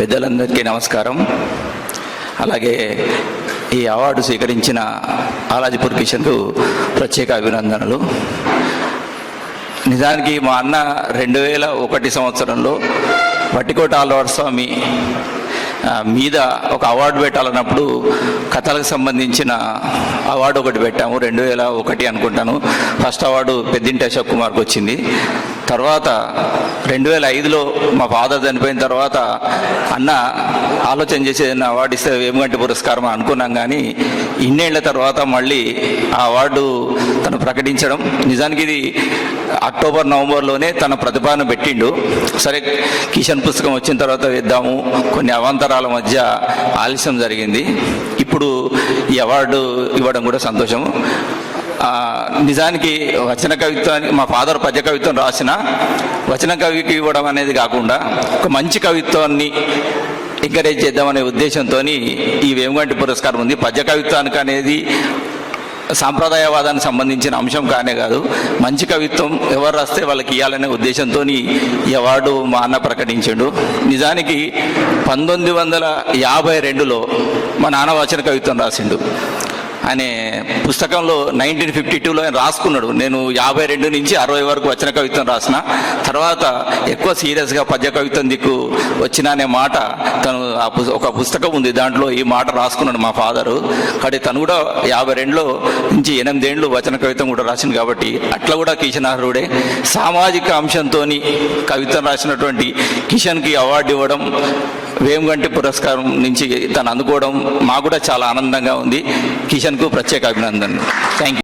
పెద్దలందరికీ నమస్కారం. అలాగే ఈ అవార్డు స్వీకరించిన ఆలాజిపూర్ కిషన్కు ప్రత్యేక అభినందనలు. నిజానికి మా అన్న రెండు వేల ఒకటి సంవత్సరంలో వట్టికోట ఆళ్వార్ స్వామి మీద ఒక అవార్డు పెట్టాలన్నప్పుడు కథలకు సంబంధించిన అవార్డు ఒకటి పెట్టాము రెండు వేల ఒకటి అనుకుంటాను. ఫస్ట్ అవార్డు పెద్దింటి అశోక్ కుమార్కి వచ్చింది. తర్వాత రెండు వేల ఐదులో మా ఫాదర్ చనిపోయిన తర్వాత అన్న ఆలోచన చేసి ఏదైనా అవార్డు ఇస్తే వేమగంటి పురస్కారం అనుకున్నాం కానీ ఇన్నేళ్ళ తర్వాత మళ్ళీ ఆ అవార్డు తను ప్రకటించడం. నిజానికి ఇది అక్టోబర్ నవంబర్లోనే తన ప్రతిభను పెట్టిండు. సరే కిషన్ పుస్తకం వచ్చిన తర్వాత వేద్దాము. కొన్ని అవాంతరాల మధ్య ఆలస్యం జరిగింది. ఇప్పుడు ఈ అవార్డు ఇవ్వడం కూడా సంతోషము. నిజానికి వచన కవిత్వాన్ని మా ఫాదర్ పద్య కవిత్వం రాసిన వచన కవికి ఇవ్వడం అనేది కాకుండా ఒక మంచి కవిత్వాన్ని ఎంకరేజ్ చేద్దామనే ఉద్దేశంతో ఈ వేమగంటి పురస్కారం ఉంది. పద్య కవిత్వానికి అనేది సాంప్రదాయవాదానికి సంబంధించిన అంశం కానే కాదు. మంచి కవిత్వం ఎవరు రాస్తే వాళ్ళకి ఇవ్వాలనే ఉద్దేశంతో ఈ అవార్డు మా అన్న ప్రకటించాడు. నిజానికి పంతొమ్మిది వందల యాభై రెండులో మా నాన్న వచన కవిత్వం రాసిండు. అనే పుస్తకంలో నైన్టీన్ ఫిఫ్టీ టూలో ఆయన రాసుకున్నాడు. నేను యాభై రెండు నుంచి అరవై వరకు వచ్చిన కవిత్వం రాసిన. తర్వాత ఎక్కువ సీరియస్గా పద్య కవిత్వం దిక్కు వచ్చిన అనే మాట తను ఆ ఒక పుస్తకం ఉంది. దాంట్లో ఈ మాట రాసుకున్నాడు మా ఫాదరు. కాబట్టి తను కూడా యాభై రెండులో నుంచి ఎనిమిదేండ్లు వచన కవిత్వం కూడా రాసింది కాబట్టి అట్లా కూడా కిషన్ అర్హుడే సామాజిక అంశంతో కవిత్వం రాసినటువంటి కిషన్కి అవార్డు ఇవ్వడం వేమగంటి పురస్కారం నుంచి తను అందుకోవడం మాకు కూడా చాలా ఆనందంగా ఉంది. కిషన్కు ప్రత్యేక అభినందనలు. Thank you